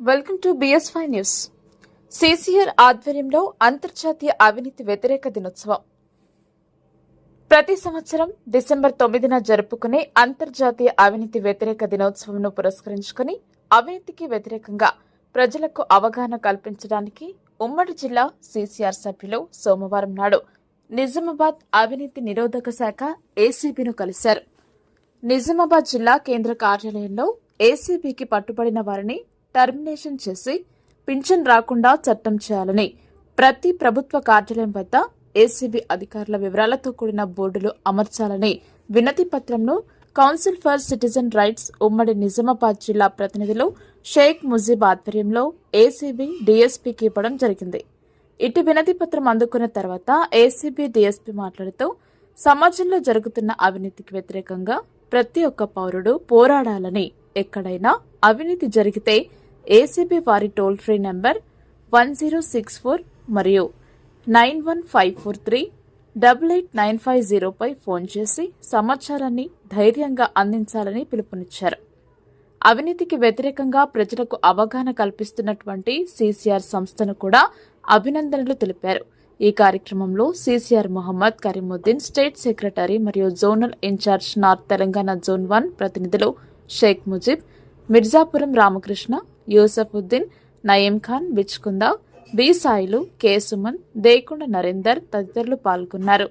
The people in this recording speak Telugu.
Welcome to BS five news CCR ఆధ్వర్యంలో అంతర్జాతీయ అవినీతి వ్యతిరేక దినోత్సవం. ప్రతి సంవత్సరం డిసెంబర్ తొమ్మిదిన జరుపుకునే అంతర్జాతీయ అవినీతి వ్యతిరేక దినోత్సవంను పురస్కరించుకుని అవినీతికి వ్యతిరేకంగా ప్రజలకు అవగాహన కల్పించడానికి ఉమ్మడి జిల్లా సిసిఆర్ సభ్యులు సోమవారం నాడు నిజామాబాద్ అవినీతి నిరోధక శాఖ ఏసీబీను కలిశారు. నిజామాబాద్ జిల్లా కేంద్ర కార్యాలయంలో ఏసీబీకి పట్టుబడిన వారిని టర్మినేషన్ చేసి పింఛన్ రాకుండా చట్టం చేయాలని ప్రతి ప్రభుత్వ కార్యాలయం వద్ద ఏసీబీ అధికారుల వివరాలతో కూడిన బోర్డులు అమర్చాలని వినతి పత్రంను కౌన్సిల్ ఫర్ సిటిజన్ రైట్స్ ఉమ్మడి నిజామాబాద్ జిల్లా ప్రతినిధులు షేక్ ముజీబ్ ఆధ్వర్యంలో ఏసీబీ డీఎస్పీకి ఇవ్వడం జరిగింది. ఇటు వినతి పత్రం అందుకున్న తర్వాత ఏసీబీ డీఎస్పీ మాట్లాడుతూ సమాజంలో జరుగుతున్న అవినీతికి వ్యతిరేకంగా ప్రతి ఒక్క పౌరుడు పోరాడాలని ఎక్కడైనా అవినీతి జరిగితే ఏసీబీ వారి toll free number one zero six four మరియు nine one five four three double eight nine five జీరోపై phone చేసి సమాచారాన్ని ధైర్యంగా అందించాలని పిలుపునిచ్చారు. అవినీతికి వ్యతిరేకంగా ప్రజలకు అవగాహన కల్పిస్తున్నటువంటి సీసీఆర్ సంస్థను కూడా అభినందనలు తెలిపారు. ఈ కార్యక్రమంలో CCR Mohammed Karimuddin state secretary మరియు zonal incharge north Telangana zone one ప్రతినిధులు షేక్ ముజిబ్ మిర్జాపురం రామకృష్ణ యూసఫుద్దీన్ నయీం ఖాన్ బిచ్కుందా బి సాయిలు కె సుమన్ దేకుండ నరేందర్ తదితరులు పాల్గొన్నారు.